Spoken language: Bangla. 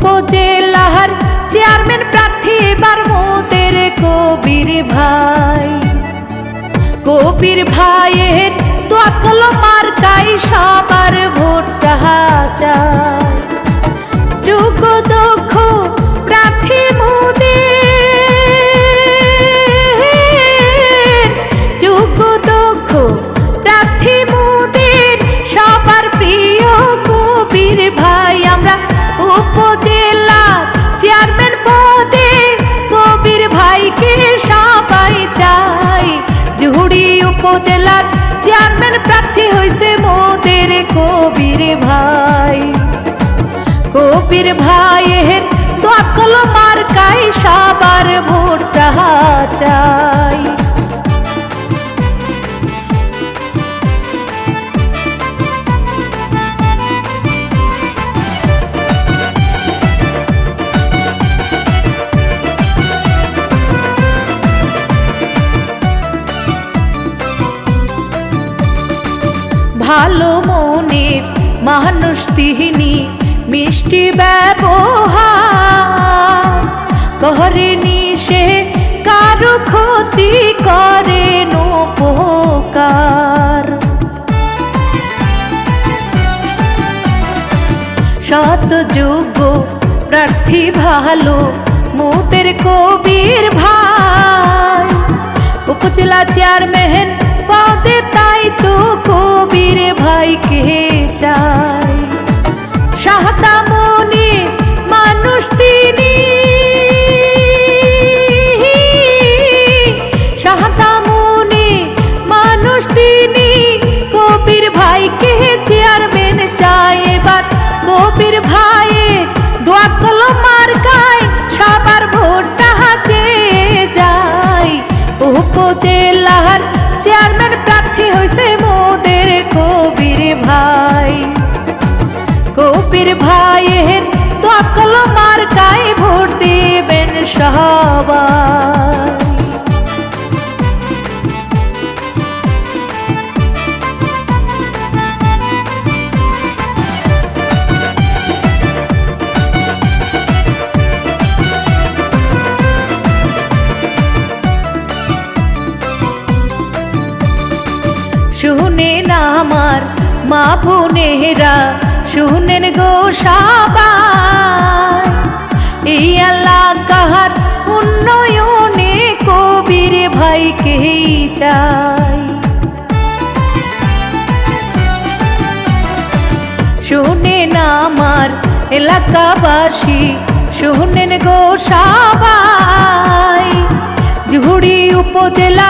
উপজেলার চেয়ারম্যান প্রার্থী এবার মোদের কবির ভাই। কবির ভাইয়ের দোয়াকল মার্কাই সবার ভোটটা চায় কবির ভাইয়ের দখল মার্কাই সবার ভোটটা চাই। ভালো মনের মানুষ তিনি মিষ্টি ব্যবহার করেনি সে কারও ক্ষতি করে উপকার। সত যোগ্য প্রার্থী ভালো, মোদের কবির ভাই। উপজেলা চেয়ারম্যান পদে তাই তো কবির ভাইকে চাই। উপজেলার চেয়ারম্যান প্রার্থী হয়েছে মোদের কবির ভাই। কবির ভাইয়ের দখল মার্কায় ভোট দিবেন সবাই। মা বোনেরা, শুনেন গো সবাই। এই এলাকার উন্নয়নে কবির ভাইকে চাই শুনেন আমার এলাকাবাসী, শুনেন গো সবাই। জুহুড়ি উপজেলা